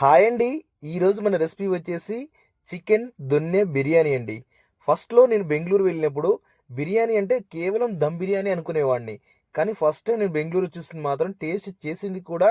Hi అండి. ఈరోజు మన రెసిపీ వచ్చేసి చికెన్ దొన్నె బిర్యానీ అండి. ఫస్ట్లో నేను బెంగళూరు వెళ్ళినప్పుడు బిర్యానీ అంటే కేవలం దమ్ బిర్యానీ అనుకునేవాడిని. కానీ ఫస్ట్ టైం నేను బెంగళూరు చూసింది మాత్రం టేస్ట్ చేసింది కూడా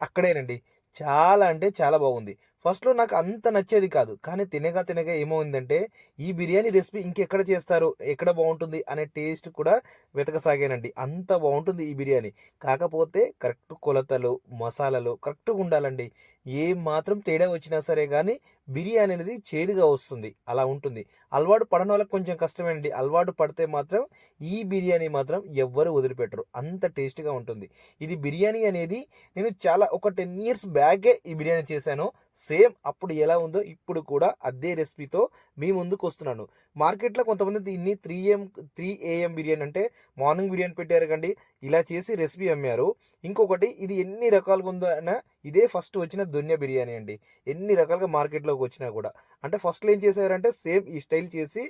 అక్కడేనండి. చాలా అంటే చాలా బాగుంది. ఫస్ట్లో నాకు అంత నచ్చేది కాదు. కానీ తినగా తినగా ఏమవుందంటే ఈ బిర్యానీ రెసిపీ ఇంకెక్కడ చేస్తారు ఎక్కడ బాగుంటుంది అనే టేస్ట్ కూడా వెతకసాగానండి. అంత బాగుంటుంది ఈ బిర్యానీ. కాకపోతే కరెక్ట్ కొలతలు మసాలాలు కరెక్ట్గా ఉండాలండి. ఏ మాత్రం తేడా వచ్చినా సరే కానీ బిర్యానీ అనేది చేదుగా వస్తుంది. అలా ఉంటుంది. అలవాటు పడని వాళ్ళకి కొంచెం కష్టమేనండి. అలవాటు పడితే మాత్రం ఈ బిర్యానీ మాత్రం ఎవ్వరు వదిలిపెట్టరు. అంత టేస్ట్గా ఉంటుంది. ఇది బిర్యానీ అనేది నేను చాలా ఒక టెన్ ఇయర్స్ బ్యాకే ఈ బిర్యానీ చేశాను. సేమ్ అప్పుడు ఎలా ఉందో ఇప్పుడు కూడా అదే రెసిపీతో మీ ముందుకు వస్తున్నాను. మార్కెట్లో కొంతమంది దీన్ని three AM three AM biryani అంటే మార్నింగ్ బిర్యానీ పెట్టారు కండి. ఇలా చేసి రెసిపీ అమ్మారు. ఇంకొకటి ఇది ఎన్ని రకాలుగా ఉందో అయినా ఇదే ఫస్ట్ వచ్చిన దున్య బిర్యానీ అండి. ఎన్ని రకాలుగా మార్కెట్లోకి వచ్చినా కూడా. అంటే ఫస్ట్లో ఏం చేశారంటే సేమ్ ఈ స్టైల్ చేసి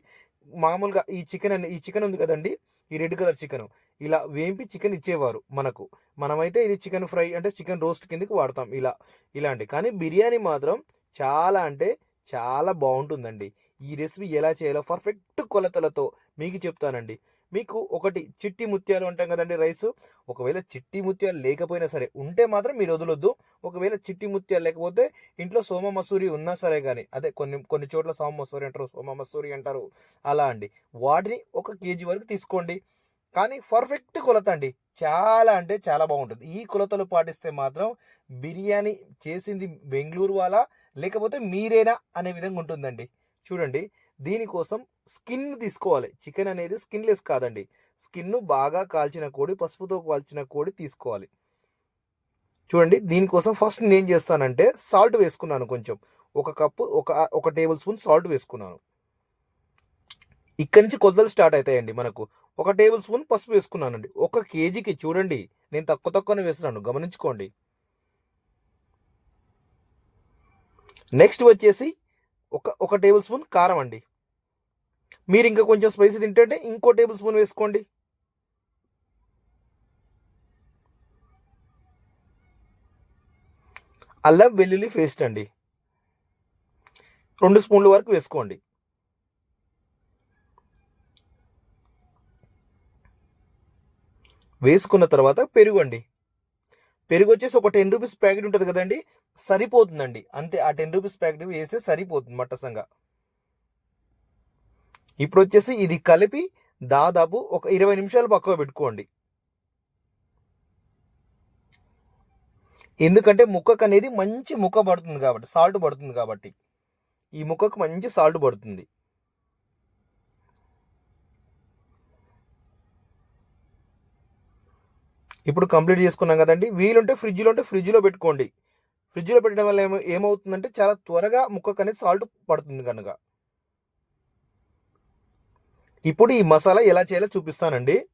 మామూలుగా ఈ చికెన్ ఈ చికెన్ ఉంది కదండి ఈ రెడ్ కలర్ చికెన్ ఇలా వేంపి చికెన్ ఇచ్చేవారు మనకు. మనమైతే ఇది చికెన్ ఫ్రై అంటే చికెన్ రోస్ట్ కిందకి వాడతాం ఇలా ఇలాంటి కానీ బిర్యానీ మాత్రం చాలా అంటే చాలా బాగుంటుందండి. ఈ రెసిపీ ఎలా చేయాలో పర్ఫెక్ట్ కొలతలతో మీకు చెప్తానండి. మీకు ఒకటి చిట్టి ముత్యాలు అంటాం కదండి రైస్. ఒకవేళ చిట్టి ముత్యాలు లేకపోయినా సరే ఉంటే మాత్రం మీరు వదలొద్దు. ఒకవేళ చిట్టి ముత్యాలు లేకపోతే ఇంట్లో సోమ మసూరి ఉన్నా సరే కానీ అదే కొన్ని కొన్ని చోట్ల సోమ మసూరి అంటారు సోమ మసూరి అంటారు అలా అండి. వాటిని ఒక కేజీ వరకు తీసుకోండి. కానీ పర్ఫెక్ట్ కొలత అండి. చాలా అంటే చాలా బాగుంటుంది. ఈ కొలతలు పాటిస్తే మాత్రం బిర్యానీ చేసింది బెంగళూరు వాళ్ళ లేకపోతే మీరేనా అనే విధంగా ఉంటుందండి. చూడండి దీనికోసం స్కిన్ తీసుకోవాలి. చికెన్ అనేది స్కిన్లెస్ కాదండి. స్కిన్ బాగా కాల్చిన కోడి పసుపుతో కాల్చిన కోడి తీసుకోవాలి. చూడండి దీనికోసం ఫస్ట్ నేను ఏం చేస్తానంటే సాల్ట్ వేసుకున్నాను కొంచెం. ఒక కప్పు ఒక ఒక టేబుల్ స్పూన్ సాల్ట్ వేసుకున్నాను. ఇక్కడి నుంచి కొలతలు స్టార్ట్ అవుతాయండి మనకు. ఒక టేబుల్ స్పూన్ పసుపు వేసుకున్నానండి. ఒక కేజీకి చూడండి నేను తక్కువ తక్కువనే వేస్తున్నాను. గమనించుకోండి. నెక్స్ట్ వచ్చేసి ఒక ఒక టేబుల్ స్పూన్ కారం అండి. మీరు ఇంకా కొంచెం స్పైసీ తింటే ఇంకో టేబుల్ స్పూన్ వేసుకోండి. అల్లం వెల్లుల్లి పేస్ట్ అండి. రెండు స్పూన్ల వరకు వేసుకోండి. వేసుకున్న తర్వాత పెరుగు అండి పెరుగు వచ్చేసి ఒక టెన్ రూపీస్ ప్యాకెట్ ఉంటుంది కదండి సరిపోతుందండి. అంతే ఆ టెన్ రూపీస్ ప్యాకెట్ వేస్తే సరిపోతుంది మట్టసంగా. ఇప్పుడు వచ్చేసి ఇది కలిపి దాదాపు ఒక ఇరవై నిమిషాలు పక్కన పెట్టుకోండి. ఎందుకంటే ముక్కకు అనేది మంచి ముక్క పడుతుంది కాబట్టి సాల్ట్ పడుతుంది కాబట్టి. ఈ ముక్కకు మంచి సాల్ట్ పడుతుంది. ఇప్పుడు కంప్లీట్ చేసుకున్నాం కదండి. వీలుంటే ఫ్రిడ్జ్లో ఉంటే ఫ్రిడ్జ్లో పెట్టుకోండి. ఫ్రిడ్జ్లో పెట్టడం వల్ల ఏమో ఏమవుతుందంటే చాలా త్వరగా ముక్కకు అనేది సాల్ట్ పడుతుంది కనుక. ఇప్పుడు ఈ మసాలా ఎలా చేయాలో చూపిస్తానండి.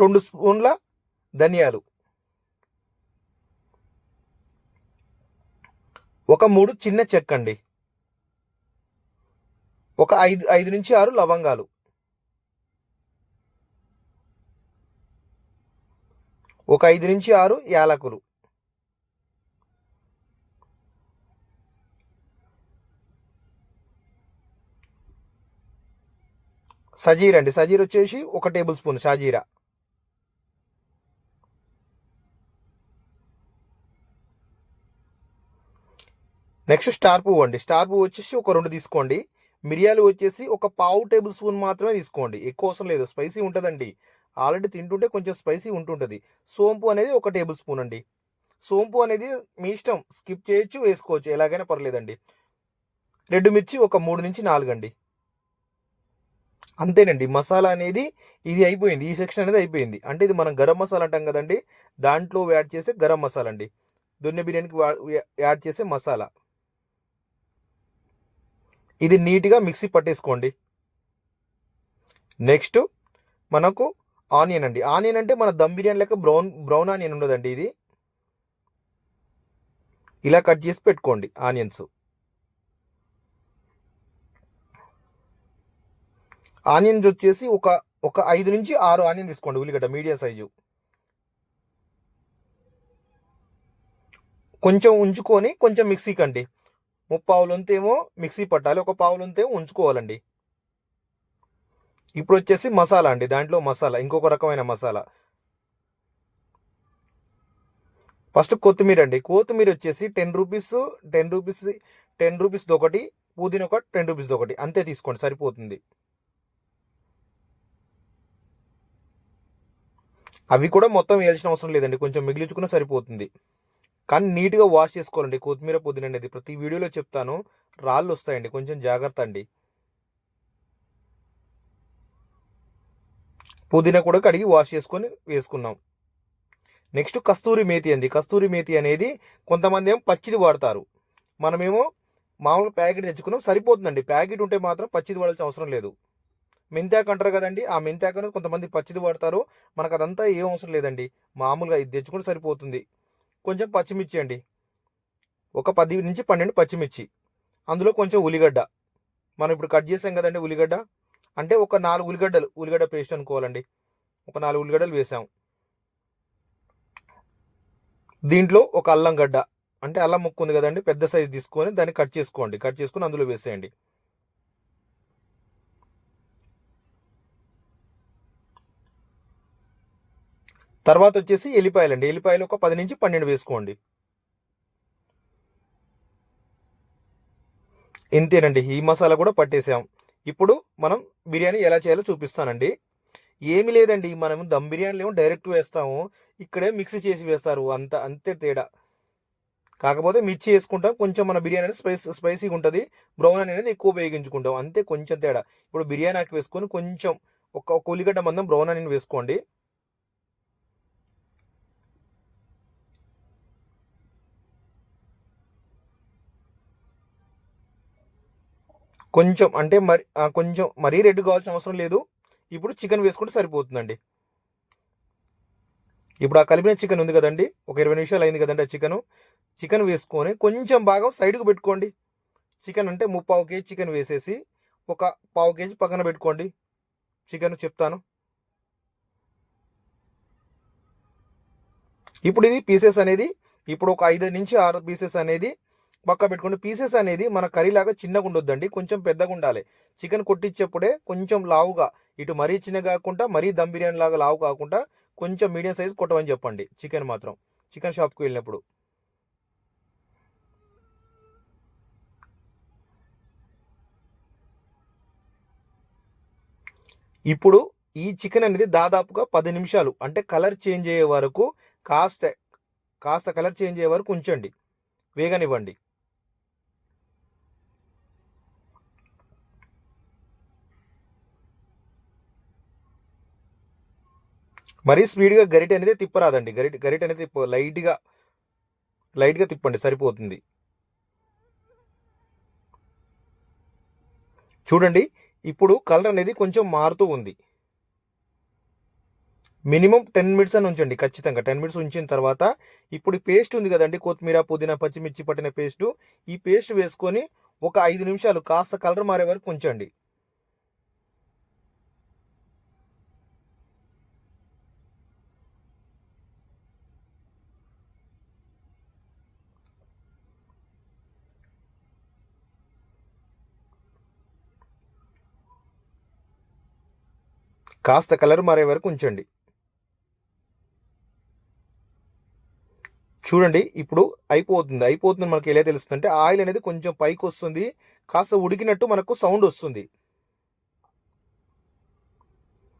రెండు స్పూన్ల ధనియాలు. ఒక మూడు చిన్న చెక్క అండి ఒక ఐదు ఐదు నుంచి ఆరు లవంగాలు. ఒక ఐదు నుంచి ఆరు యాలకులు. సజీర్ అండి. సజీర్ వచ్చేసి ఒక టేబుల్ స్పూన్ షాజీరా. నెక్స్ట్ స్టార్ పువ్వు అండి. స్టార్ పువ్వు వచ్చేసి ఒక రెండు తీసుకోండి. మిరియాలు వచ్చేసి ఒక పావు టేబుల్ స్పూన్ మాత్రమే తీసుకోండి. ఎక్కువ అవసరం లేదు. స్పైసీ ఉంటుందండి. ఆల్రెడీ తింటుంటే కొంచెం స్పైసీ ఉంటుంటుంది. సోంపు అనేది ఒక టేబుల్ స్పూన్ అండి. సోంపు అనేది మీ ఇష్టం. స్కిప్ చేయొచ్చు వేసుకోవచ్చు. ఎలాగైనా పర్లేదండి. రెడ్ మిర్చి ఒక మూడు నుంచి నాలుగు అండి. అంతేనండి. మసాలా అనేది ఇది అయిపోయింది. ఈ సెక్షన్ అనేది అయిపోయింది. అంటే ఇది మనం గరం మసాలా అంటాం కదండి. దాంట్లో యాడ్ చేసే గరం మసాలా అండి దొన్నె బిర్యానీకి యాడ్ చేసే మసాలా. ఇది నీట్గా మిక్సీ పట్టేసుకోండి. నెక్స్ట్ మనకు ఆనియన్ అండి. ఆనియన్ అంటే మన దమ్ బిర్యానీ లెక్క బ్రౌన్ బ్రౌన్ ఆనియన్ ఉండదండి ఇది. ఇలా కట్ చేసి పెట్టుకోండి ఆనియన్స్. ఆనియన్స్ వచ్చేసి ఒక ఒక ఐదు నుంచి ఆరు ఆనియన్ తీసుకోండి ఉల్లిగడ్డ మీడియం సైజు. కొంచెం ఉంచుకొని కొంచెం మిక్సీకి అండి ముప్పావు లొంతేమో మిక్సీ పట్టాలి ఒక పావు లొంతేమో ఉంచుకోవాలండి. ఇప్పుడు వచ్చేసి మసాలా అండి దాంట్లో మసాలా ఇంకొక రకమైన మసాలా. ఫస్ట్ కొత్తిమీర అండి కొత్తిమీర వచ్చేసి ten rupees ten rupees ten rupees ఒకటి పుదీనా ఒక టెన్ రూపీస్ ఒకటి అంతే తీసుకోండి సరిపోతుంది. అవి కూడా మొత్తం వేయాల్సిన అవసరం లేదండి. కొంచెం మిగిలించుకున్నా సరిపోతుంది. కానీ నీట్గా వాష్ చేసుకోవాలండి. కొత్తిమీర పుదీనా అనేది ప్రతి వీడియోలో చెప్తాను. రాళ్ళు వస్తాయండి. కొంచెం జాగ్రత్త అండి. పుదీనా కూడా కడిగి వాష్ చేసుకొని వేసుకున్నాం. నెక్స్ట్ కస్తూరి మేతి అండి. కస్తూరి మేతి అనేది కొంతమంది ఏమో పచ్చిది వాడతారు. మనమేమో మామూలుగా ప్యాకెట్ తెచ్చుకున్నాం. సరిపోతుందండి. ప్యాకెట్ ఉంటే మాత్రం పచ్చిది వాడాల్సిన అవసరం లేదు. మెంతాకు అంటారు కదండి. ఆ మెంతాకు అనేది కొంతమంది పచ్చిది వాడతారు. మనకు అదంతా ఏం అవసరం లేదండి. మామూలుగా ఇది తెచ్చుకుంటే సరిపోతుంది. కొంచెం పచ్చిమిర్చి అండి. ఒక పది నుంచి పన్నెండు పచ్చిమిర్చి. అందులో కొంచెం ఉల్లిగడ్డ. మనం ఇప్పుడు కట్ చేసాం కదండి ఉల్లిగడ్డ. అంటే ఒక నాలుగు ఉల్లిగడ్డలు. ఉల్లిగడ్డ పేస్ట్ అనుకోవాలండి. ఒక నాలుగు ఉల్లిగడ్డలు వేసాం. దీంట్లో ఒక అల్లం గడ్డ. అంటే అల్లం ముక్కు ఉంది కదండి. పెద్ద సైజు తీసుకొని దాన్ని కట్ చేసుకోండి. కట్ చేసుకొని అందులో వేసేయండి. తర్వాత వచ్చేసి ఎల్లిపాయలు అండి ఎల్లిపాయలు ఒక పది నుంచి పన్నెండు వేసుకోండి. ఇంతేనండి. ఈ మసాలా కూడా పట్టేసాం. ఇప్పుడు మనం బిర్యానీ ఎలా చేయాలో చూపిస్తానండి. ఏమి లేదండి. మనం దమ్ బిర్యానీలు ఏమో డైరెక్ట్ వేస్తాము. ఇక్కడే మిక్సీ చేసి వేస్తారు. అంత అంతే తేడా. కాకపోతే మిర్చి వేసుకుంటాం. కొంచెం మన బిర్యానీ అనేది స్పైస్ స్పైసీగా ఉంటుంది. బ్రౌన్ అనేది ఎక్కువ ఉపయోగించుకుంటాం. అంతే కొంచెం తేడా. ఇప్పుడు బిర్యానీ ఆకు వేసుకొని కొంచెం ఒక ఒక ఉల్లిగడ్డ మందం బ్రౌన్ అనేది వేసుకోండి. కొంచెం అంటే మరి కొంచెం మరీ రెడ్ కావాల్సిన అవసరం లేదు. ఇప్పుడు చికెన్ వేసుకుంటే సరిపోతుందండి. ఇప్పుడు ఆ కలిపిన చికెన్ ఉంది కదండి. ఒక ఇరవై నిమిషాలు అయింది కదండి ఆ చికెన్. చికెన్ వేసుకొని కొంచెం భాగం సైడ్కు పెట్టుకోండి. చికెన్ అంటే ముప్పావు కేజీ చికెన్ వేసేసి ఒక పావు కేజీ పక్కన పెట్టుకోండి. చికెన్ చెప్తాను. ఇప్పుడు ఇది పీసెస్ అనేది ఇప్పుడు ఒక ఐదు నుంచి ఆరు పీసెస్ అనేది పక్క పెట్టుకుంటే పీసెస్ అనేది మన కర్రీ లాగా చిన్నగా ఉండొద్దండి. కొంచెం పెద్దగా ఉండాలి. చికెన్ కొట్టించేప్పుడే కొంచెం లావుగా ఇటు మరీ చిన్నగా కాకుండా మరీ దమ్ బిర్యానీ లాగా లావు కాకుండా కొంచెం మీడియం సైజ్ కొట్టమని చెప్పండి. చికెన్ మాత్రం. చికెన్ షాప్కి వెళ్ళినప్పుడు. ఇప్పుడు ఈ చికెన్ అనేది దాదాపుగా పది నిమిషాలు అంటే కలర్ చేంజ్ అయ్యే వరకు కాస్త కాస్త కలర్ చేంజ్ అయ్యే వరకు ఉంచండి. వేగనివ్వండి. మరీ స్పీడ్గా గరిటె అనేది తిప్పరాదండి. గరిటె గరిట అనేది తిప్ప లైట్గా లైట్గా తిప్పండి సరిపోతుంది. చూడండి ఇప్పుడు కలర్ అనేది కొంచెం మారుతూ ఉంది. మినిమం టెన్ మినిట్స్ అని ఉంచండి ఖచ్చితంగా. టెన్ మినిట్స్ ఉంచిన తర్వాత ఇప్పుడు పేస్ట్ ఉంది కదండి కొత్తిమీర పుదీనా పచ్చిమిర్చి పట్టిన పేస్ట్. ఈ పేస్ట్ వేసుకొని ఒక ఐదు నిమిషాలు కాస్త కలర్ మారే వరకు ఉంచండి. కాస్త కలర్ మారే వరకు ఉంచండి. చూడండి ఇప్పుడు అయిపోతుంది. అయిపోతుంది మనకి ఎలా తెలుస్తుంది అంటే ఆయిల్ అనేది కొంచెం పైకి వస్తుంది. కాస్త ఉడికినట్టు మనకు సౌండ్ వస్తుంది.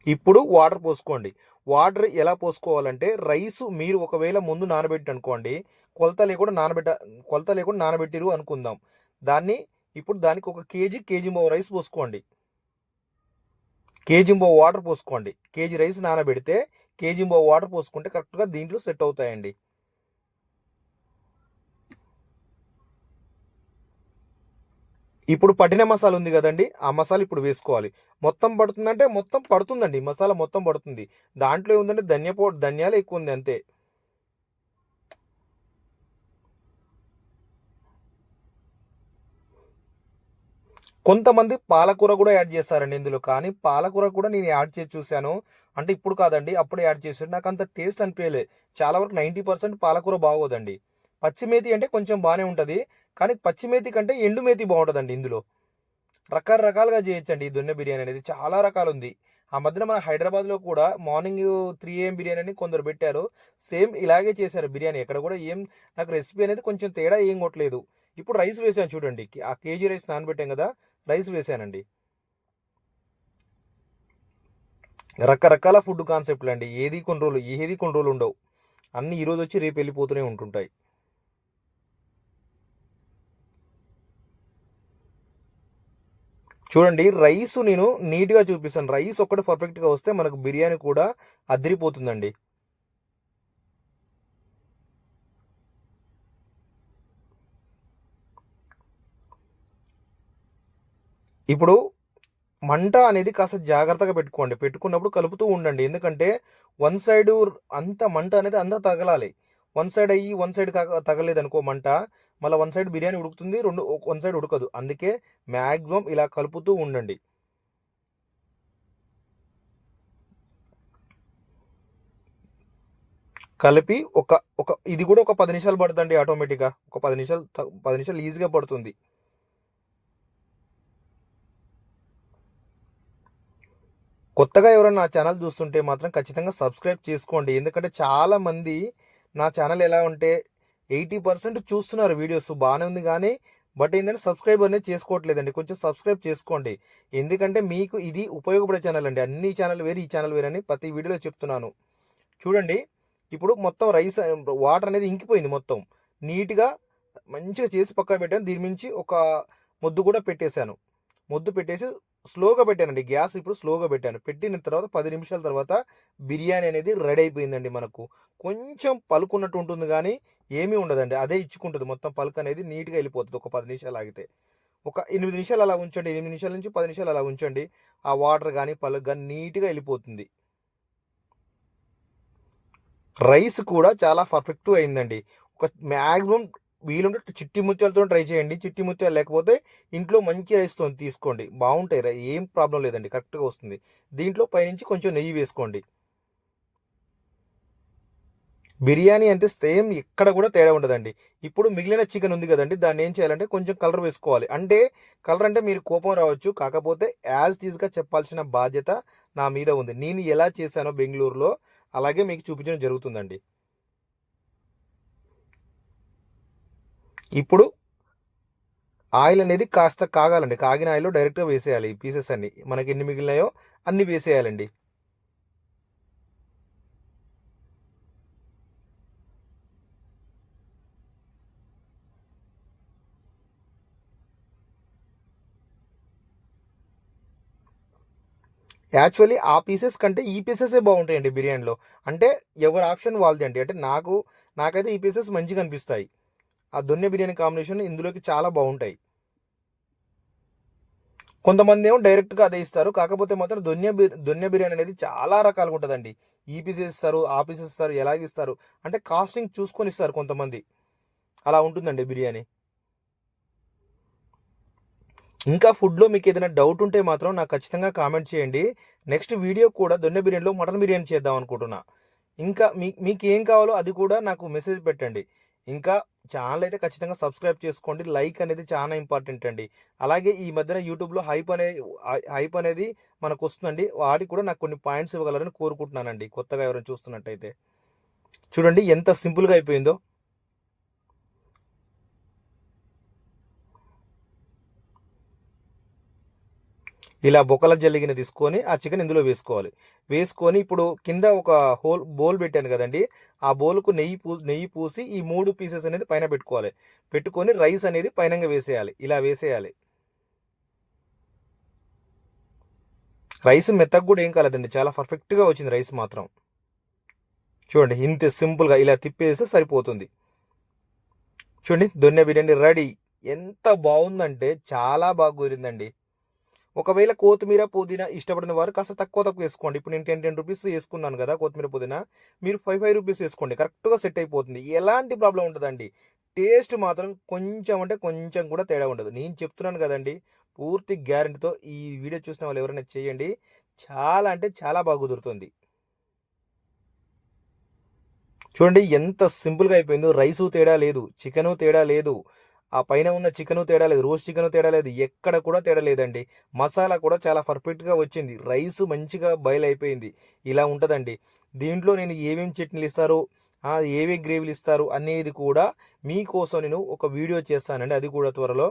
ఇప్పుడు వాటర్ పోసుకోండి. వాటర్ ఎలా పోసుకోవాలంటే రైస్ మీరు ఒకవేళ ముందు నానబెట్టి అనుకోండి కొలత లేకుండా నానబెట్ట కొలత లేకుండా నానబెట్టిరు అనుకుందాం. దాన్ని ఇప్పుడు దానికి ఒక కేజీ కేజీ రైస్ పోసుకోండి. కేజీంబో వాటర్ పోసుకోండి. కేజీ రైస్ నానబెడితే కేజీంబో వాటర్ పోసుకుంటే కరెక్ట్గా దీంట్లో సెట్ అవుతాయండి. ఇప్పుడు పట్టిన మసాలా ఉంది కదండి ఆ మసాలా ఇప్పుడు వేసుకోవాలి. మొత్తం పడుతుందంటే మొత్తం పడుతుందండి మసాలా మొత్తం పడుతుంది. దాంట్లో ఏముందంటే ధనియా పౌడర్ ధనియాలు ఎక్కువ ఉంది అంతే. కొంతమంది పాలకూర కూడా యాడ్ చేస్తారండి ఇందులో కానీ పాలకూర కూడా నేను యాడ్ చేసి చూశాను. అంటే ఇప్పుడు కాదండి అప్పుడు యాడ్ చేశాను. నాకు అంత టేస్ట్ అనిపించలే చాలా వరకు నైంటీ పర్సెంట్ పాలకూర బాగోదండి. పచ్చిమేతి అంటే కొంచెం బాగానే ఉంటుంది కానీ పచ్చిమేతి కంటే ఎండు మేతి బాగుంటుందండి ఇందులో. రకరకాలుగా చేయొచ్చండి ఈ దొన్నె బిర్యానీ అనేది. చాలా రకాలు ఉంది ఆ మధ్యన మన హైదరాబాద్లో కూడా మార్నింగ్ త్రీ ఏఎం బిర్యానీ అని కొందరు పెట్టారు. సేమ్ ఇలాగే చేశారు బిర్యానీ. ఎక్కడ కూడా ఏం నాకు రెసిపీ అనేది కొంచెం తేడా ఏం కొట్టలేదు. ఇప్పుడు రైస్ వేసాను చూడండి. ఆ కేజీ రైస్ నానబెట్టాం కదా రైస్ వేసానండి రకరకాల ఫుడ్ కాన్సెప్ట్లు అండి. ఏది కొన్ని రోజులు ఏది కొన్ని రోజులు ఉండవు. అన్నీ ఈరోజు వచ్చి రేపు వెళ్ళిపోతూనే ఉంటుంటాయి. చూడండి రైస్ నేను నీట్గా చూపిస్తాను. రైస్ ఒక్కటి పర్ఫెక్ట్గా వస్తే మనకు బిర్యానీ కూడా అదిరిపోతుందండి. ఇప్పుడు మంట అనేది కాస్త జాగ్రత్తగా పెట్టుకోండి. పెట్టుకున్నప్పుడు కలుపుతూ ఉండండి. ఎందుకంటే వన్ సైడ్ అంత మంట అనేది అంతా తగలాలి. వన్ సైడ్ అయ్యి వన్ సైడ్ తగలేదు అనుకో మంట మళ్ళీ వన్ సైడ్ బిర్యానీ ఉడుకుతుంది రెండు వన్ సైడ్ ఉడకదు. అందుకే మ్యాక్సిమం ఇలా కలుపుతూ ఉండండి. కలిపి ఒక ఒక ఇది కూడా ఒక పది నిమిషాలు పడుతుంది ఆటోమేటిక్గా. ఒక పది నిమిషాలు పది నిమిషాలు ఈజీగా పడుతుంది. కొత్తగా ఎవరైనా నా ఛానల్ చూస్తుంటే మాత్రం ఖచ్చితంగా సబ్స్క్రైబ్ చేసుకోండి. ఎందుకంటే చాలామంది నా ఛానల్ ఎలా ఉంటే ఎయిటీ పర్సెంట్ చూస్తున్నారు వీడియోస్ బాగానే ఉంది కానీ బట్ ఏంటంటే సబ్స్క్రైబ్ అనేది చేసుకోవట్లేదండి. కొంచెం సబ్స్క్రైబ్ చేసుకోండి. ఎందుకంటే మీకు ఇది ఉపయోగపడే ఛానల్ అండి. అన్ని ఛానల్ వేరు ఈ ఛానల్ వేరు అని ప్రతి వీడియోలో చెప్తున్నాను. చూడండి ఇప్పుడు మొత్తం రైస్ వాటర్ అనేది ఇంకిపోయింది మొత్తం. నీట్గా మంచిగా చేసి పక్కన పెట్టాను. దీని నుంచి ఒక ముద్దు కూడా పెట్టేశాను. ముద్దు పెట్టేసి స్లోగా పెట్టానండి. గ్యాస్ ఇప్పుడు స్లోగా పెట్టాను. పెట్టిన తర్వాత పది నిమిషాల తర్వాత బిర్యానీ అనేది రెడీ అయిపోయిందండి మనకు. కొంచెం పలుకున్నట్టు ఉంటుంది కానీ ఏమీ ఉండదండి. అదే ఇచ్చుకుంటుంది. మొత్తం పలుకు అనేది నీట్గా వెళ్ళిపోతుంది. ఒక పది నిమిషాలు ఆగితే. ఒక ఎనిమిది నిమిషాలు అలా ఉంచండి. ఎనిమిది నిమిషాల నుంచి పది నిమిషాలు అలా ఉంచండి. ఆ వాటర్ కానీ పలుకు కానీ నీట్గా వెళ్ళిపోతుంది. రైస్ కూడా చాలా పర్ఫెక్ట్ అయిందండి. ఒక మ్యాక్సిమం వీలుంటే చిట్టి ముత్యాలతో ట్రై చేయండి. చిట్టి ముత్యాలు లేకపోతే ఇంట్లో మంచి రైస్తో తీసుకోండి. బాగుంటాయి ఏం ప్రాబ్లం లేదండి. కరెక్ట్గా వస్తుంది. దీంట్లో పైనుంచి కొంచెం నెయ్యి వేసుకోండి. బిర్యానీ అంటే సేమ్ ఎక్కడ కూడా తేడా ఉండదండి. ఇప్పుడు మిగిలిన చికెన్ ఉంది కదండి దాన్ని ఏం చేయాలంటే కొంచెం కలర్ వేసుకోవాలి. అంటే కలర్ అంటే మీరు కోపం రావచ్చు. కాకపోతే యాజ్ టీజ్గా చెప్పాల్సిన బాధ్యత నా మీద ఉంది. నేను ఎలా చేశానో బెంగళూరులో అలాగే మీకు చూపించడం జరుగుతుందండి. ఇప్పుడు ఆయిల్ అనేది కాస్త కాగాలండి. కాగిన ఆయిల్ డైరెక్ట్గా వేసేయాలి ఈ పీసెస్ అన్ని. మనకి ఎన్ని మిగిలినాయో అన్ని వేసేయాలండి. యాక్చువల్లీ ఆ పీసెస్ కంటే ఈ పీసెసే బాగుంటాయండి బిర్యానీలో. అంటే ఎవరి ఆప్షన్ వాళ్ళది అండి అంటే నాకు నాకైతే ఈ పీసెస్ మంచిగా అనిపిస్తాయి. ఆ దొన్నె బిర్యానీ కాంబినేషన్ ఇందులోకి చాలా బాగుంటాయి. కొంతమంది ఏమో డైరెక్ట్గా అదే ఇస్తారు. కాకపోతే మాత్రం దొన్నె దొన్నె బిర్యానీ అనేది చాలా రకాలుగా ఉంటుందండి. ఈ పీసెస్ ఇస్తారు ఆ ఇస్తారు ఎలాగ ఇస్తారు. అంటే కాస్టింగ్ చూసుకొని ఇస్తారు కొంతమంది. అలా ఉంటుందండి బిర్యానీ. ఇంకా ఫుడ్లో మీకు ఏదైనా డౌట్ ఉంటే మాత్రం నాకు ఖచ్చితంగా కామెంట్ చేయండి. నెక్స్ట్ వీడియో కూడా దొన్నె బిర్యానీలో మటన్ బిర్యానీ చేద్దాం అనుకుంటున్నా. ఇంకా మీ మీకు ఏం కావాలో అది కూడా నాకు మెసేజ్ పెట్టండి. ఇంకా ఛానల్ అయితే ఖచ్చితంగా సబ్స్క్రైబ్ చేసుకోండి. లైక్ అనేది చాలా ఇంపార్టెంట్ అండి. అలాగే ఈ మధ్యన యూట్యూబ్లో హైప్ అనే హైప్ అనేది మనకు వస్తుందండి. వాటికి కూడా నాకు కొన్ని పాయింట్స్ ఇవ్వగలరని కోరుకుంటున్నానండి. కొత్తగా ఎవరైనా చూస్తున్నట్టయితే. చూడండి ఎంత సింపుల్గా అయిపోయిందో. ఇలా బొక్కల జల్లిగిన తీసుకొని ఆ చికెన్ ఇందులో వేసుకోవాలి. వేసుకొని ఇప్పుడు కింద ఒక హోల్ బౌల్ పెట్టాను కదండి. ఆ బౌల్కు నెయ్యి పూ నెయ్యి పూసి ఈ మూడు పీసెస్ అనేది పైన పెట్టుకోవాలి. పెట్టుకొని రైస్ అనేది పైనంగా వేసేయాలి. ఇలా వేసేయాలి. రైస్ మెత్తకు కూడా ఏం కాలేదండి. చాలా పర్ఫెక్ట్గా వచ్చింది రైస్ మాత్రం. చూడండి ఇంత సింపుల్గా ఇలా తిప్పేస్తే సరిపోతుంది. చూడండి దొన్నె బిర్యానీ రెడీ. ఎంత బాగుందంటే చాలా బాగా కుదిరిందండి. ఒకవేళ కొత్తిమీర పుదీనా ఇష్టపడిన వారు కాస్త తక్కువ తక్కువ వేసుకోండి. ఇప్పుడు నేను టెన్ టెన్ రూపీస్ వేసుకున్నాను కదా కొత్తిమీర పుదీనా. మీరు ఫైవ్ ఫైవ్ రూపీస్ వేసుకోండి. కరెక్ట్గా సెట్ అయిపోతుంది. ఎలాంటి ప్రాబ్లం ఉంటుందండి టేస్ట్ మాత్రం కొంచెం అంటే కొంచెం కూడా తేడా ఉండదు. నేను చెప్తున్నాను కదండి పూర్తి గ్యారంటీతో ఈ వీడియో చూసిన వాళ్ళు ఎవరైనా చేయండి. చాలా అంటే చాలా బాగా కుదురుతుంది. చూడండి ఎంత సింపుల్గా అయిపోయిందో. రైసు తేడా లేదు చికెను తేడా లేదు. ఆ పైన ఉన్న చికెను తేడా లేదు రోస్ట్ చికెను తేడా లేదు ఎక్కడ కూడా తేడా లేదండి. మసాలా కూడా చాలా పర్ఫెక్ట్గా వచ్చింది. రైస్ మంచిగా బాయిల్ అయిపోయింది. ఇలా ఉంటుందండి. దీంట్లో నేను ఏమేమి చట్నీలు ఇస్తారు ఏవే గ్రేవీలు ఇస్తారు అనేది కూడా మీకోసం నేను ఒక వీడియో చేస్తానండి. అది కూడా త్వరలో.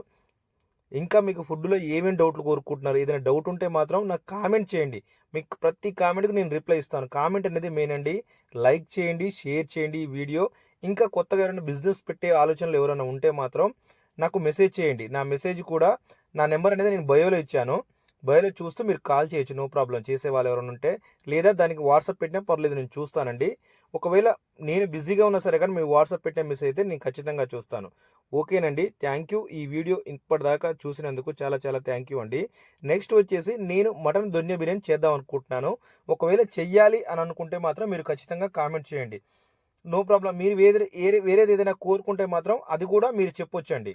ఇంకా మీకు ఫుడ్లో ఏమేమి డౌట్లు కోరుకుంటున్నారు? ఏదైనా డౌట్ ఉంటే మాత్రం నాకు కామెంట్ చేయండి. మీకు ప్రతి కామెంట్కి నేను రిప్లై ఇస్తాను. కామెంట్ అనేది మెయిన్ అండి. లైక్ చేయండి షేర్ చేయండి ఈ వీడియో. ఇంకా కొత్తగా ఎవరైనా బిజినెస్ పెట్టే ఆలోచనలు ఎవరైనా ఉంటే మాత్రం నాకు మెసేజ్ చేయండి. నా మెసేజ్ కూడా నా నెంబర్ అనేది నేను బయోలో ఇచ్చాను. బయలు చూస్తూ మీరు కాల్ చేయొచ్చు నో ప్రాబ్లం. చేసే వాళ్ళు ఎవరైనా ఉంటే లేదా దానికి వాట్సాప్ పెట్టినా పర్లేదు నేను చూస్తానండి. ఒకవేళ నేను బిజీగా ఉన్నా సరే కానీ మీరు వాట్సాప్ పెట్టిన మిస్ అయితే నేను ఖచ్చితంగా చూస్తాను. ఓకేనండి. Thank you. ఈ వీడియో ఇప్పటిదాకా చూసినందుకు చాలా చాలా థ్యాంక్ యూ అండి. నెక్స్ట్ వచ్చేసి నేను మటన్ దొన్య బిర్యానీ చేద్దాం అనుకుంటున్నాను. ఒకవేళ చెయ్యాలి అని అనుకుంటే మాత్రం మీరు ఖచ్చితంగా కామెంట్ చేయండి. No problem. మీరు వేరే వేరేది ఏదైనా కోరుకుంటే మాత్రం అది కూడా మీరు చెప్పొచ్చండి.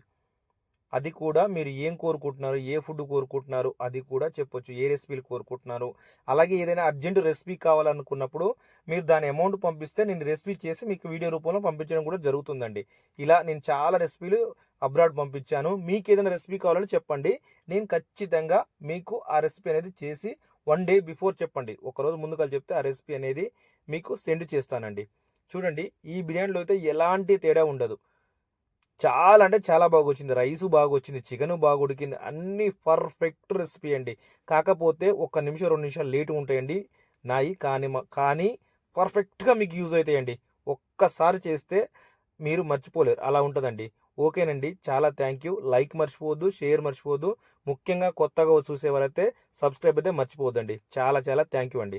అది కూడా మీరు ఏం కోరుకుంటున్నారు ఏ ఫుడ్ కోరుకుంటున్నారు అది కూడా చెప్పొచ్చు ఏ రెసిపీలు కోరుకుంటున్నారు. అలాగే ఏదైనా అర్జెంట్ రెసిపీ కావాలనుకున్నప్పుడు మీరు దాని అమౌంట్ పంపిస్తే నేను రెసిపీ చేసి మీకు వీడియో రూపంలో పంపించడం కూడా జరుగుతుందండి. ఇలా నేను చాలా రెసిపీలు అబ్రాడ్ పంపించాను. మీకు ఏదైనా రెసిపీ కావాలని చెప్పండి. నేను ఖచ్చితంగా మీకు ఆ రెసిపీ అనేది చేసి వన్ డే బిఫోర్ చెప్పండి. ఒకరోజు ముందుగా చెప్తే ఆ రెసిపీ అనేది మీకు సెండ్ చేస్తానండి. చూడండి ఈ బిర్యానీలో అయితే ఎలాంటి తేడా ఉండదు. చాలా అంటే చాలా బాగా వచ్చింది రైస్ బాగా వచ్చింది చికెన్ బాగా ఉడికింది అన్ని పర్ఫెక్ట్ రెసిపీ అండి. కాకపోతే ఒక్క నిమిషం రెండు నిమిషాలు లేట్ ఉంటాయండి. నాయి కానీ కానీ పర్ఫెక్ట్గా మీకు యూజ్ అవుతాయండి ఒక్కసారి చేస్తే మీరు మర్చిపోలేరు. అలా ఉంటుందండి. ఓకేనండి. చాలా థ్యాంక్ యూ. లైక్ మర్చిపోవద్దు షేర్ మర్చిపోవద్దు. ముఖ్యంగా కొత్తగా చూసేవారైతే సబ్స్క్రైబ్ అయితే మర్చిపోవద్దండి. చాలా చాలా థ్యాంక్ యూ అండి.